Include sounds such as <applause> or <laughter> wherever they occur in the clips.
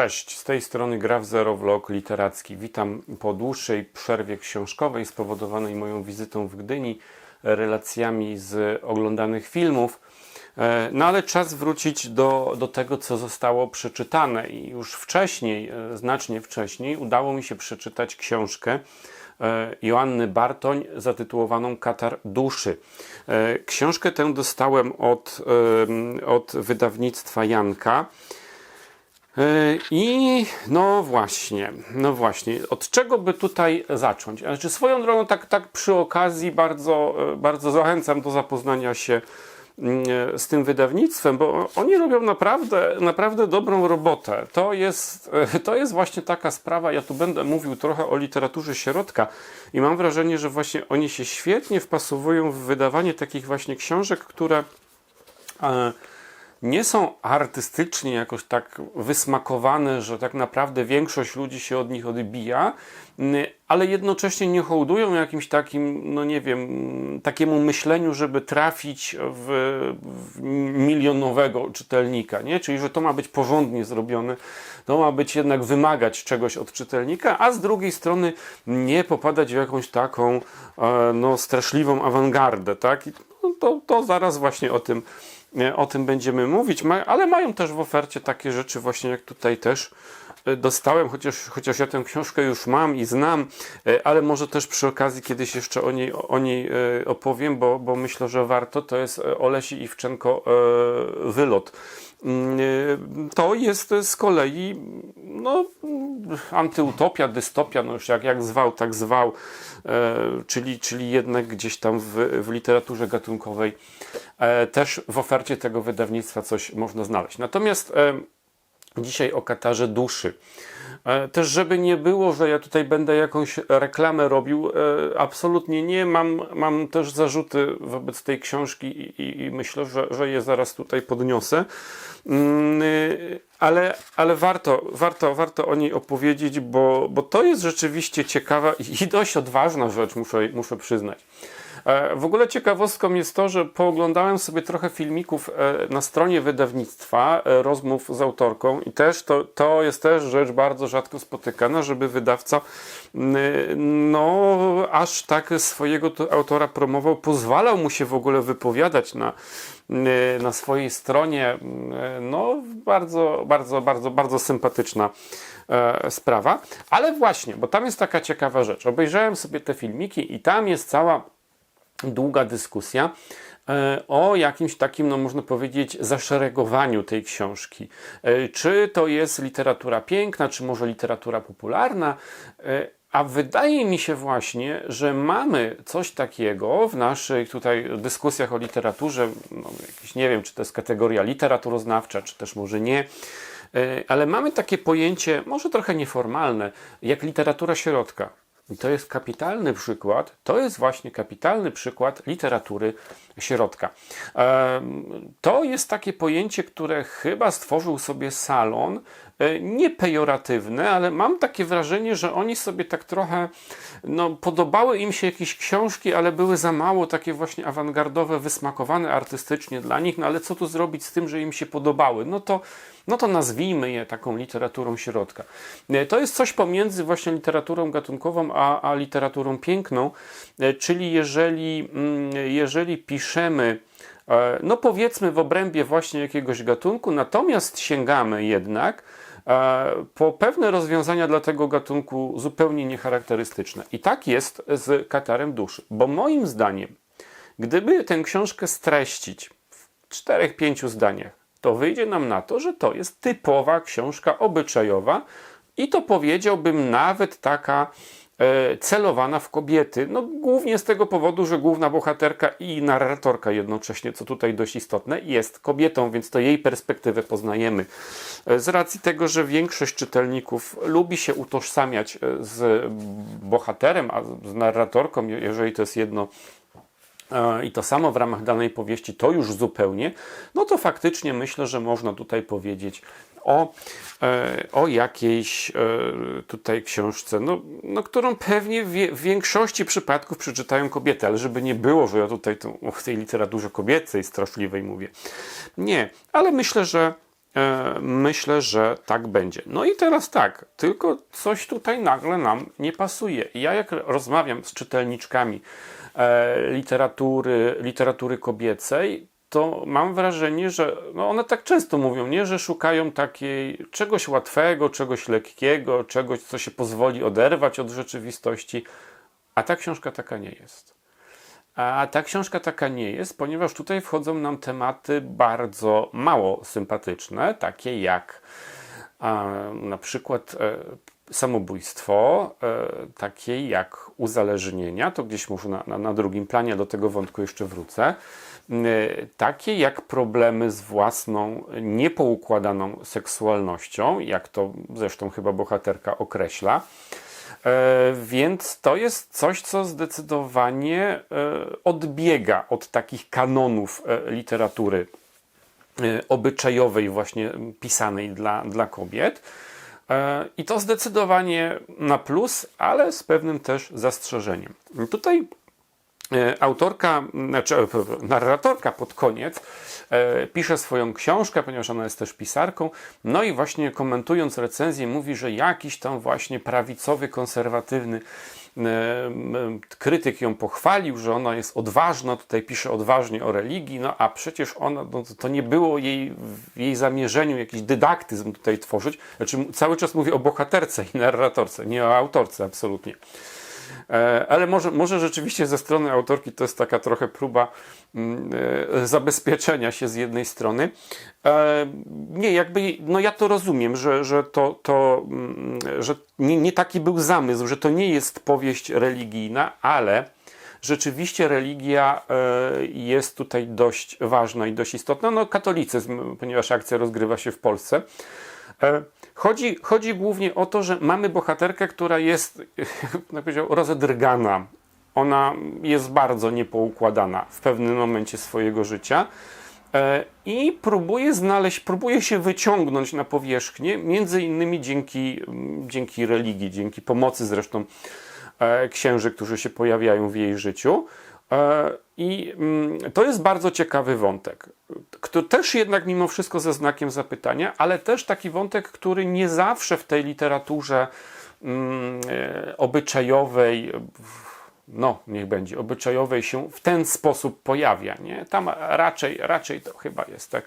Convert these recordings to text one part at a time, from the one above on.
Cześć, z tej strony Graf Zero Vlog Literacki. Witam po dłuższej przerwie książkowej spowodowanej moją wizytą w Gdyni, relacjami z oglądanych filmów. E, No ale czas wrócić do, do tego, co zostało przeczytane i już wcześniej, e, znacznie wcześniej, udało mi się przeczytać książkę e, Joanny Bartoń zatytułowaną Katar duszy. Książkę tę dostałem od, od wydawnictwa Janka. E, I no właśnie, no właśnie, od czego by tutaj zacząć? Znaczy swoją drogą, tak, tak przy okazji bardzo, e, bardzo zachęcam do zapoznania się mm, e, z tym wydawnictwem, bo oni robią naprawdę, naprawdę dobrą robotę. To jest, to jest właśnie taka sprawa, ja tu będę mówił trochę o literaturze środka i mam wrażenie, że właśnie oni się świetnie wpasowują w wydawanie takich właśnie książek, które e, nie są artystycznie jakoś tak wysmakowane, że tak naprawdę większość ludzi się od nich odbija, mm, ale jednocześnie nie hołdują jakimś takim, no nie wiem, takiemu myśleniu, żeby trafić w, w milionowego czytelnika, nie? Czyli, że to ma być porządnie zrobione, to ma być jednak wymagać czegoś od czytelnika, a z drugiej strony nie popadać w jakąś taką, e, no, straszliwą awangardę, tak? I to, to zaraz właśnie o tym o tym będziemy mówić, ale mają też w ofercie takie rzeczy właśnie jak tutaj też e, dostałem, chociaż, chociaż ja tę książkę już mam i znam, e, ale może też przy okazji kiedyś jeszcze o niej, o niej e, opowiem, bo, bo myślę, że warto. To jest Olesi Iwczenko Wylot. Mm, To jest z kolei no, antyutopia, dystopia, no już jak, jak zwał, tak zwał, czyli, czyli jednak gdzieś tam w, w literaturze gatunkowej też w ofercie tego wydawnictwa coś można znaleźć. Natomiast e, dzisiaj o Katarze duszy. E, Też, żeby nie było, że ja tutaj będę jakąś reklamę robił, e, absolutnie nie. Mam, mam też zarzuty wobec tej książki i, i, i myślę, że, że je zaraz tutaj podniosę. Mm, y, Ale, ale warto, warto, warto o niej opowiedzieć, bo, bo to jest rzeczywiście ciekawa i dość odważna rzecz, muszę, muszę przyznać. E, W ogóle ciekawostką jest to, że pooglądałem sobie trochę filmików e, na stronie wydawnictwa, e, rozmów z autorką i też to, to jest też rzecz bardzo rzadko spotykana, żeby wydawca mm, no aż tak swojego to autora promował, pozwalał mu się w ogóle wypowiadać na, mm, na swojej stronie. Mm, No bardzo, bardzo, bardzo, bardzo sympatyczna sprawa. Ale właśnie, bo tam jest taka ciekawa rzecz. Obejrzałem sobie te filmiki i tam jest cała długa dyskusja e, o jakimś takim, no można powiedzieć, zaszeregowaniu tej książki. E, Czy to jest literatura piękna, czy może literatura popularna? E, A wydaje mi się właśnie, że mamy coś takiego w naszych tutaj dyskusjach o literaturze, no, jakiś, nie wiem, czy to jest kategoria literaturoznawcza, czy też może nie, ale mamy takie pojęcie, może trochę nieformalne, jak literatura środka. I to jest kapitalny przykład, to jest właśnie kapitalny przykład literatury środka. To jest takie pojęcie, które chyba stworzył sobie salon, nie pejoratywne, ale mam takie wrażenie, że oni sobie tak trochę, no podobały im się jakieś książki, ale były za mało takie właśnie awangardowe, wysmakowane artystycznie dla nich, no ale co tu zrobić z tym, że im się podobały? No to, no to nazwijmy je taką literaturą środka. E, To jest coś pomiędzy właśnie literaturą gatunkową, a, a literaturą piękną, e, czyli jeżeli, mm, jeżeli piszemy e, no powiedzmy w obrębie właśnie jakiegoś gatunku, natomiast sięgamy jednak e, po pewne rozwiązania dla tego gatunku zupełnie niecharakterystyczne. I tak jest z Katarem duszy, bo moim zdaniem, gdyby tę książkę streścić w czterech, pięciu zdaniach, to wyjdzie nam na to, że to jest typowa książka obyczajowa i to powiedziałbym nawet taka e, celowana w kobiety. No, głównie z tego powodu, że główna bohaterka i narratorka jednocześnie, co tutaj dość istotne, jest kobietą, więc to jej perspektywę poznajemy. E, Z racji tego, że większość czytelników lubi się utożsamiać e, z bohaterem, a z narratorką, je- jeżeli to jest jedno e, i to samo w ramach danej powieści, to już zupełnie, no to faktycznie myślę, że można tutaj powiedzieć o, e, o jakiejś e, tutaj książce, no, no, którą pewnie w, w większości przypadków przeczytają kobiety, ale żeby nie było, że ja tutaj tu, o tej literaturze kobiecej straszliwej mówię. Nie, ale myślę, że e, myślę, że tak będzie. No i teraz tak, tylko coś tutaj nagle nam nie pasuje. Ja jak rozmawiam z czytelniczkami e, literatury, literatury kobiecej, to mam wrażenie, że no one tak często mówią, nie, że szukają takiej czegoś łatwego, czegoś lekkiego, czegoś, co się pozwoli oderwać od rzeczywistości, a ta książka taka nie jest. A ta książka taka nie jest, ponieważ tutaj wchodzą nam tematy bardzo mało sympatyczne, takie jak a, na przykład e, samobójstwo, e, takie jak uzależnienia, to gdzieś może na, na, na drugim planie, do tego wątku jeszcze wrócę, e, takie jak problemy z własną niepoukładaną seksualnością, jak to zresztą chyba bohaterka określa. E, więc to jest coś, co zdecydowanie e, odbiega od takich kanonów e, literatury obyczajowej, właśnie pisanej dla, dla kobiet. I to zdecydowanie na plus, ale z pewnym też zastrzeżeniem. Tutaj autorka, znaczy e, narratorka pod koniec e, pisze swoją książkę, ponieważ ona jest też pisarką, no i właśnie komentując recenzję mówi, że jakiś tam właśnie prawicowy, konserwatywny krytyk ją pochwalił, że ona jest odważna, tutaj pisze odważnie o religii, no a przecież ona, no, to nie było jej, w jej zamierzeniu jakiś dydaktyzm tutaj tworzyć, znaczy cały czas mówię o bohaterce i narratorce, nie o autorce absolutnie. E, ale może, może rzeczywiście ze strony autorki to jest taka trochę próba mm, e, zabezpieczenia się z jednej strony. E, nie, jakby, no ja to rozumiem, że, że to, to mm, że nie, nie taki był zamysł, że to nie jest powieść religijna, ale rzeczywiście religia jest tutaj dość ważna i dość istotna. No, katolicyzm, ponieważ akcja rozgrywa się w Polsce. Chodzi, chodzi głównie o to, że mamy bohaterkę, która jest, <laughs> jak powiedział, rozedrgana. Ona jest bardzo niepoukładana w pewnym momencie swojego życia e, i próbuje znaleźć, próbuje się wyciągnąć na powierzchnię, między innymi dzięki, dzięki religii, dzięki pomocy zresztą e, księży, którzy się pojawiają w jej życiu. E, I mm, to jest bardzo ciekawy wątek, który też jednak mimo wszystko ze znakiem zapytania, ale też taki wątek, który nie zawsze w tej literaturze mm, e, obyczajowej, no niech będzie, obyczajowej się w ten sposób pojawia. Nie? Tam raczej, raczej to chyba jest tak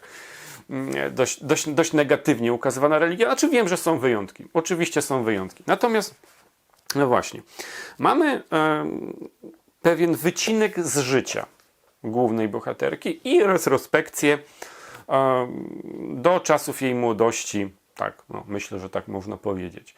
mm, dość, dość, dość negatywnie ukazywana religia. Znaczy wiem, że są wyjątki. Oczywiście są wyjątki. Natomiast, no właśnie, mamy pewien wycinek z życia głównej bohaterki i retrospekcję do czasów jej młodości. Tak, no, myślę, że tak można powiedzieć.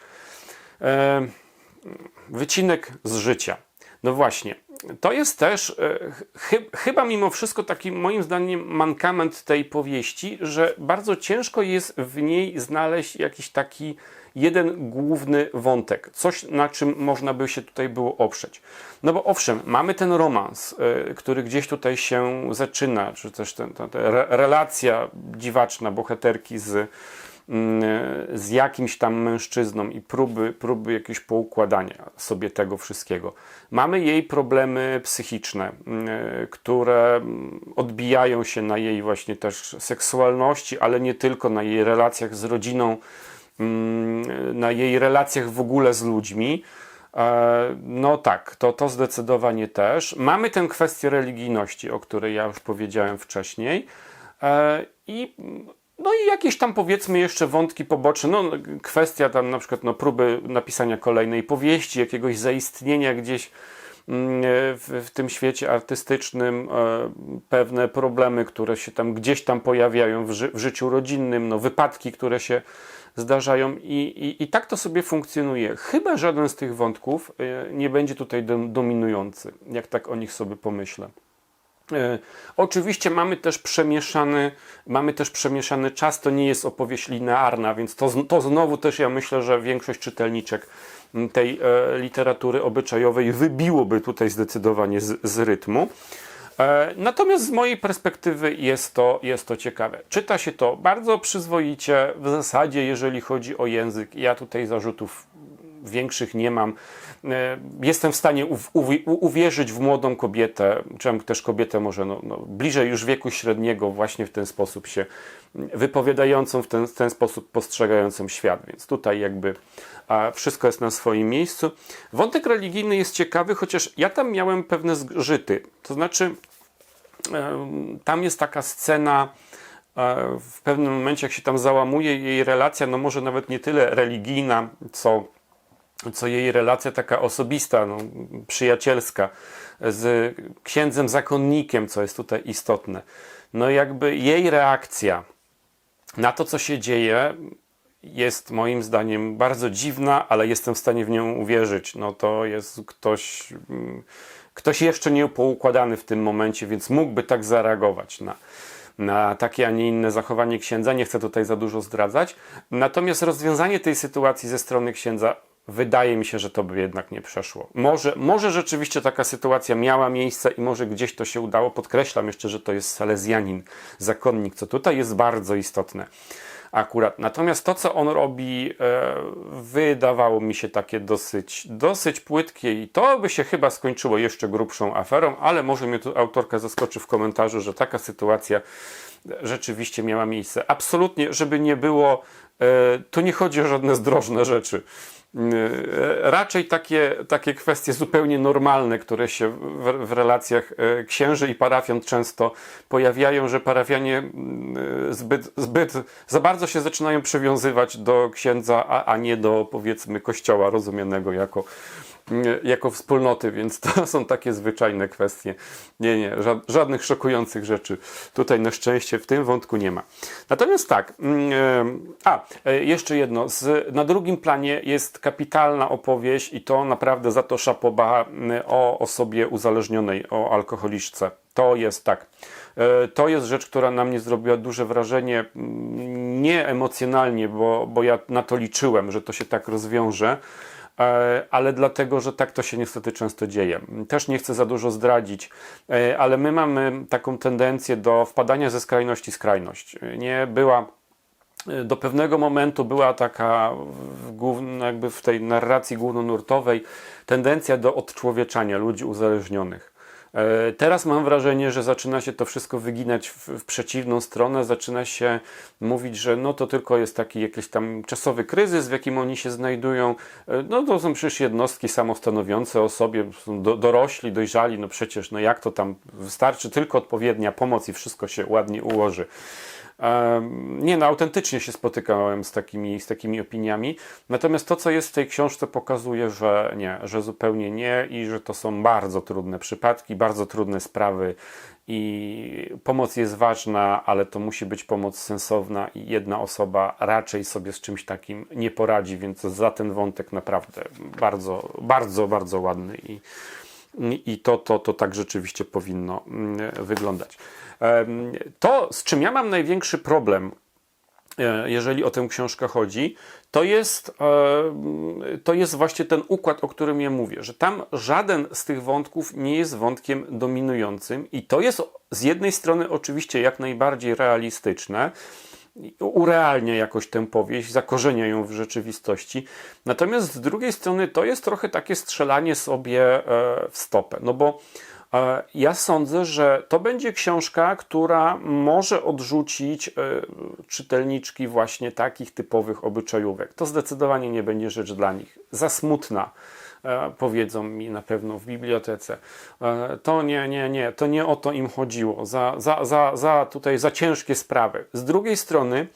Wycinek z życia. No właśnie, to jest też e, chy, chyba mimo wszystko taki moim zdaniem mankament tej powieści, że bardzo ciężko jest w niej znaleźć jakiś taki jeden główny wątek, coś na czym można by się tutaj było oprzeć. No bo owszem, mamy ten romans, y, który gdzieś tutaj się zaczyna, czy też ten, ta, ta relacja dziwaczna bohaterki z, mm, z jakimś tam mężczyzną i próby, próby jakiegoś poukładania sobie tego wszystkiego. Mamy jej problemy psychiczne, y, które odbijają się na jej właśnie też seksualności, ale nie tylko na jej relacjach z rodziną, Mm, na jej relacjach w ogóle z ludźmi. E, no tak, to, to zdecydowanie też. Mamy tę kwestię religijności, o której ja już powiedziałem wcześniej. E, I no i jakieś tam powiedzmy jeszcze wątki poboczne, no kwestia tam na przykład no, próby napisania kolejnej powieści, jakiegoś zaistnienia gdzieś mm, w, w, tym świecie artystycznym, e, pewne problemy, które się tam gdzieś tam pojawiają w, ży w życiu rodzinnym, no wypadki, które się zdarzają i, i, i tak to sobie funkcjonuje. Chyba żaden z tych wątków e, nie będzie tutaj dominujący, jak tak o nich sobie pomyślę. E, oczywiście mamy też przemieszany, mamy też przemieszany czas, to nie jest opowieść linearna, więc to, to znowu też ja myślę, że większość czytelniczek tej e, literatury obyczajowej wybiłoby tutaj zdecydowanie z, z rytmu. E, natomiast z mojej perspektywy jest to, jest to ciekawe. Czyta się to bardzo przyzwoicie, w zasadzie jeżeli chodzi o język. Ja tutaj zarzutów większych nie mam. E, Jestem w stanie uwierzyć w młodą kobietę, czy też kobietę może no, no, bliżej już wieku średniego, właśnie w ten sposób się wypowiadającą, w ten, w ten sposób postrzegającą świat. Więc tutaj jakby a, wszystko jest na swoim miejscu. Wątek religijny jest ciekawy, chociaż ja tam miałem pewne zgrzyty. To znaczy, tam jest taka scena e, w pewnym momencie, jak się tam załamuje jej relacja, no może nawet nie tyle religijna, co, co jej relacja taka osobista, no, przyjacielska z księdzem zakonnikiem, co jest tutaj istotne. No jakby jej reakcja na to, co się dzieje, jest moim zdaniem bardzo dziwna, ale jestem w stanie w nią uwierzyć. No to jest ktoś, mm, ktoś jeszcze nie poukładany w tym momencie, więc mógłby tak zareagować na, na takie, a nie inne zachowanie księdza. Nie chcę tutaj za dużo zdradzać. Natomiast rozwiązanie tej sytuacji ze strony księdza wydaje mi się, że to by jednak nie przeszło. Może, może rzeczywiście taka sytuacja miała miejsce i może gdzieś to się udało. Podkreślam jeszcze, że to jest salezjanin, zakonnik, co tutaj jest bardzo istotne akurat. Natomiast to, co on robi, e, wydawało mi się takie dosyć, dosyć płytkie i to by się chyba skończyło jeszcze grubszą aferą, ale może mnie tu autorka zaskoczy w komentarzu, że taka sytuacja rzeczywiście miała miejsce. Absolutnie, żeby nie było, e, tu nie chodzi o żadne zdrożne rzeczy. E, Raczej takie, takie kwestie zupełnie normalne, które się w, w relacjach e, księży i parafian często pojawiają, że parafianie mm, zbyt, zbyt za bardzo się zaczynają przywiązywać do księdza, a, a nie do powiedzmy kościoła rozumianego jako, jako wspólnoty, więc to <laughs> są takie zwyczajne kwestie. Nie, nie, ża- żadnych szokujących rzeczy tutaj na szczęście w tym wątku nie ma. Natomiast tak, mm, e, a, e, jeszcze jedno, na drugim planie jest kapitalna opowieść i to naprawdę za to szapoba o osobie uzależnionej, o alkoholiczce. To jest tak. To jest rzecz, która na mnie zrobiła duże wrażenie, mm, nie emocjonalnie, bo, bo ja na to liczyłem, że to się tak rozwiąże, ale dlatego, że tak to się niestety często dzieje. Też nie chcę za dużo zdradzić, e, ale my mamy taką tendencję do wpadania ze skrajności skrajność. Nie była do pewnego momentu była taka jakby w tej narracji głównonurtowej tendencja do odczłowieczania ludzi uzależnionych. E, Teraz mam wrażenie, że zaczyna się to wszystko wyginać w, w przeciwną stronę, zaczyna się mówić, że no to tylko jest taki jakiś tam czasowy kryzys, w jakim oni się znajdują. E, No to są przecież jednostki samostanowiące o sobie, są do, dorośli, dojrzali, no przecież no jak to tam, wystarczy tylko odpowiednia pomoc i wszystko się ładnie ułoży. Nie, no autentycznie się spotykałem z takimi, z takimi opiniami. Natomiast to, co jest w tej książce, pokazuje, że nie, że zupełnie nie i że to są bardzo trudne przypadki, bardzo trudne sprawy i pomoc jest ważna, ale to musi być pomoc sensowna i jedna osoba raczej sobie z czymś takim nie poradzi, więc za ten wątek naprawdę bardzo, bardzo, bardzo ładny i, i to, to, to tak rzeczywiście powinno mm, wyglądać. To, z czym ja mam największy problem, e, jeżeli o tę książkę chodzi, to jest, e, to jest właśnie ten układ, o którym ja mówię, że tam żaden z tych wątków nie jest wątkiem dominującym i to jest z jednej strony oczywiście jak najbardziej realistyczne, urealnia jakoś tę powieść, zakorzenia ją w rzeczywistości. Natomiast z drugiej strony to jest trochę takie strzelanie sobie e, w stopę, no bo e, ja sądzę, że to będzie książka, która może odrzucić e, czytelniczki właśnie takich typowych obyczajówek. To zdecydowanie nie będzie rzecz dla nich. Za smutna powiedzą mi na pewno w bibliotece. E, To nie, nie, nie, to nie o to im chodziło. Za, za, za, za tutaj za ciężkie sprawy. Z drugiej strony,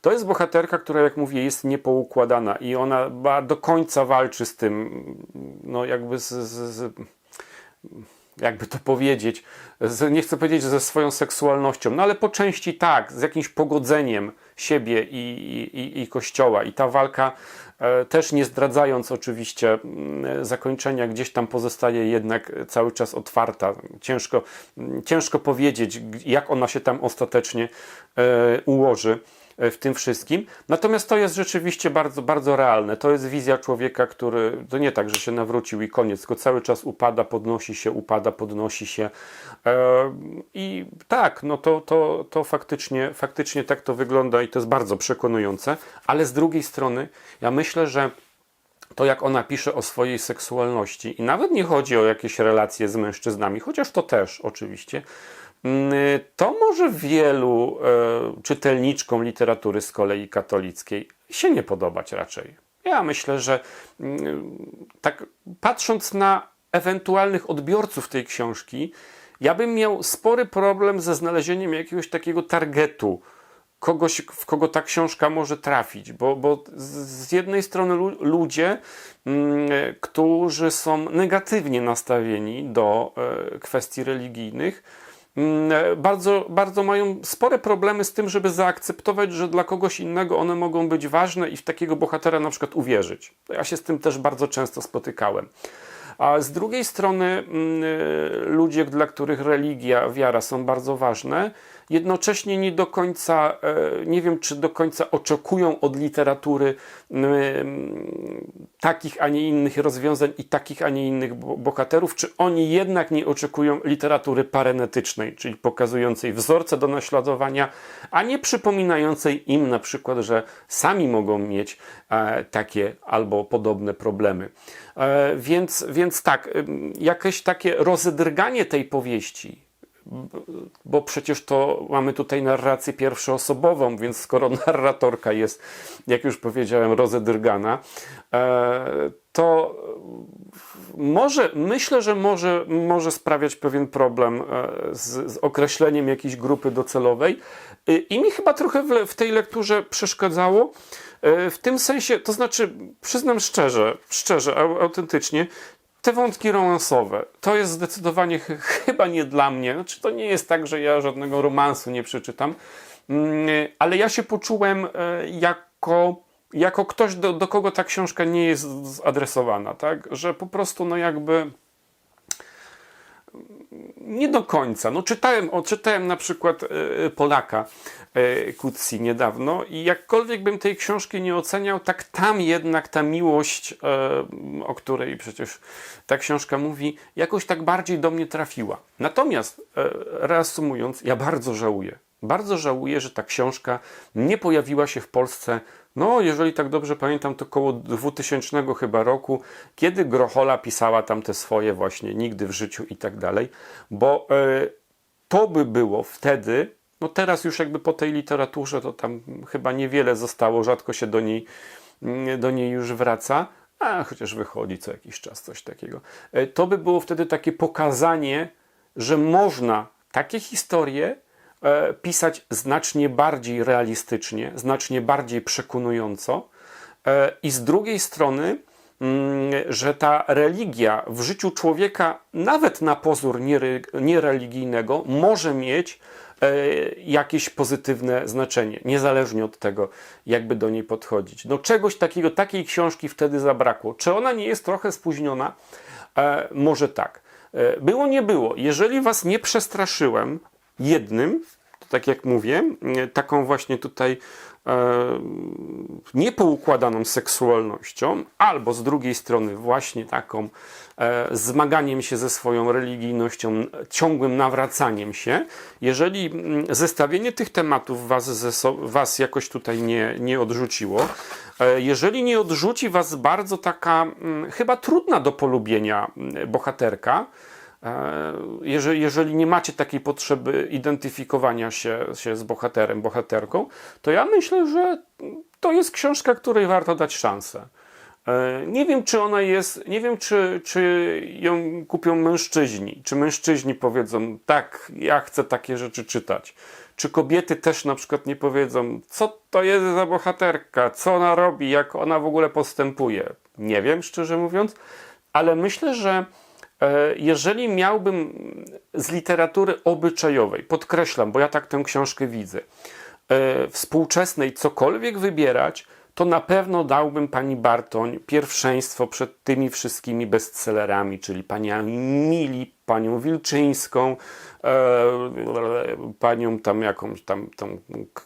to jest bohaterka, która, jak mówię, jest niepoukładana i ona do końca walczy z tym, no jakby z, z, z jakby to powiedzieć, z, nie chcę powiedzieć, ze swoją seksualnością, no ale po części tak, z jakimś pogodzeniem siebie i, i, i kościoła. I ta walka, e, też nie zdradzając oczywiście mm, zakończenia, gdzieś tam pozostaje jednak cały czas otwarta. Ciężko, mm, ciężko powiedzieć, jak ona się tam ostatecznie e, ułoży e, w tym wszystkim. Natomiast to jest rzeczywiście bardzo, bardzo realne. To jest wizja człowieka, który to nie tak, że się nawrócił i koniec, tylko cały czas upada, podnosi się, upada, podnosi się. E, I tak, no to, to, to faktycznie, faktycznie tak to wygląda i to jest bardzo przekonujące, ale z drugiej strony ja myślę, że to jak ona pisze o swojej seksualności, i nawet nie chodzi o jakieś relacje z mężczyznami, chociaż to też oczywiście, to może wielu e, czytelniczkom literatury z kolei katolickiej się nie podobać raczej. Ja myślę, że mm, tak patrząc na ewentualnych odbiorców tej książki, ja bym miał spory problem ze znalezieniem jakiegoś takiego targetu, kogoś, w kogo ta książka może trafić, bo, bo z jednej strony lu ludzie, mm, którzy są negatywnie nastawieni do e, kwestii religijnych, mm, bardzo, bardzo mają spore problemy z tym, żeby zaakceptować, że dla kogoś innego one mogą być ważne i w takiego bohatera na przykład uwierzyć. Ja się z tym też bardzo często spotykałem. A z drugiej strony mm, y, ludzie, dla których religia, wiara są bardzo ważne, jednocześnie nie do końca, e, nie wiem czy do końca oczekują od literatury takich, a nie innych rozwiązań i takich, a nie innych bohaterów, czy oni jednak nie oczekują literatury parenetycznej, czyli pokazującej wzorce do naśladowania, a nie przypominającej im na przykład, że sami mogą mieć e, takie albo podobne problemy. E, więc, więc tak, jakieś takie rozedrganie tej powieści, bo przecież to mamy tutaj narrację pierwszoosobową, więc skoro <laughs> narratorka jest, jak już powiedziałem, rozedrgana, e, to może, myślę, że może, może sprawiać pewien problem e, z, z określeniem jakiejś grupy docelowej. I mi chyba trochę w, w tej lekturze przeszkadzało, e, w tym sensie, to znaczy, przyznam szczerze, szczerze, autentycznie, te wątki romansowe, to jest zdecydowanie ch chyba nie dla mnie. Znaczy, to nie jest tak, że ja żadnego romansu nie przeczytam, mm, ale ja się poczułem e, jako, jako ktoś, do, do kogo ta książka nie jest zadresowana, tak? Że po prostu, no jakby nie do końca. No, czytałem, o, czytałem na przykład e, Polaka Kutsi niedawno i jakkolwiek bym tej książki nie oceniał, tak tam jednak ta miłość, e, o której przecież ta książka mówi, jakoś tak bardziej do mnie trafiła. Natomiast, e, reasumując, ja bardzo żałuję. Bardzo żałuję, że ta książka nie pojawiła się w Polsce no, jeżeli tak dobrze pamiętam, to około 2000 chyba roku, kiedy Grochola pisała tam te swoje właśnie nigdy w życiu i tak dalej, bo e, to by było wtedy, no teraz już jakby po tej literaturze to tam chyba niewiele zostało, rzadko się do niej, mm, do niej już wraca, a chociaż wychodzi co jakiś czas coś takiego. E, to by było wtedy takie pokazanie, że można takie historie E, pisać znacznie bardziej realistycznie, znacznie bardziej przekonująco, e, i z drugiej strony, że ta religia w życiu człowieka, nawet na pozór niereligijnego, może mieć e, jakieś pozytywne znaczenie, niezależnie od tego, jakby do niej podchodzić. No czegoś takiego, takiej książki wtedy zabrakło. Czy ona nie jest trochę spóźniona? Może tak. Było, nie było. Jeżeli was nie przestraszyłem jednym, tak jak mówię, taką właśnie tutaj e, niepoukładaną seksualnością, albo z drugiej strony właśnie taką e, zmaganiem się ze swoją religijnością, ciągłym nawracaniem się, jeżeli zestawienie tych tematów was, was jakoś tutaj nie, nie odrzuciło, e, jeżeli nie odrzuci was bardzo taka chyba trudna do polubienia bohaterka, E, jeżeli, jeżeli nie macie takiej potrzeby identyfikowania się, się z bohaterem, bohaterką, to ja myślę, że to jest książka, której warto dać szansę. E, nie wiem, czy ona jest, nie wiem, czy, czy ją kupią mężczyźni, czy mężczyźni powiedzą, tak, ja chcę takie rzeczy czytać. Czy kobiety też na przykład nie powiedzą, co to jest za bohaterka, co ona robi, jak ona w ogóle postępuje. Nie wiem, szczerze mówiąc, ale myślę, że E, jeżeli miałbym z literatury obyczajowej, podkreślam, bo ja tak tę książkę widzę, e, współczesnej cokolwiek wybierać, to na pewno dałbym pani Bartoń pierwszeństwo przed tymi wszystkimi bestsellerami, czyli paniami Mili, panią Wilczyńską, e, panią tam jakąś tam, tam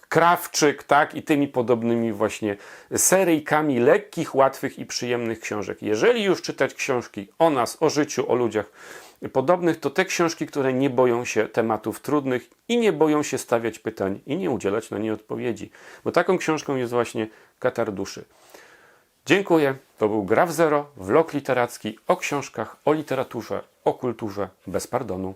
Krawczyk, tak, i tymi podobnymi właśnie seryjkami lekkich, łatwych i przyjemnych książek. Jeżeli już czytać książki o nas, o życiu, o ludziach, podobnych, to te książki, które nie boją się tematów trudnych i nie boją się stawiać pytań i nie udzielać na nie odpowiedzi. Bo taką książką jest właśnie Katar Duszy. Dziękuję. To był Gra w Zero, vlog literacki o książkach, o literaturze, o kulturze bez pardonu.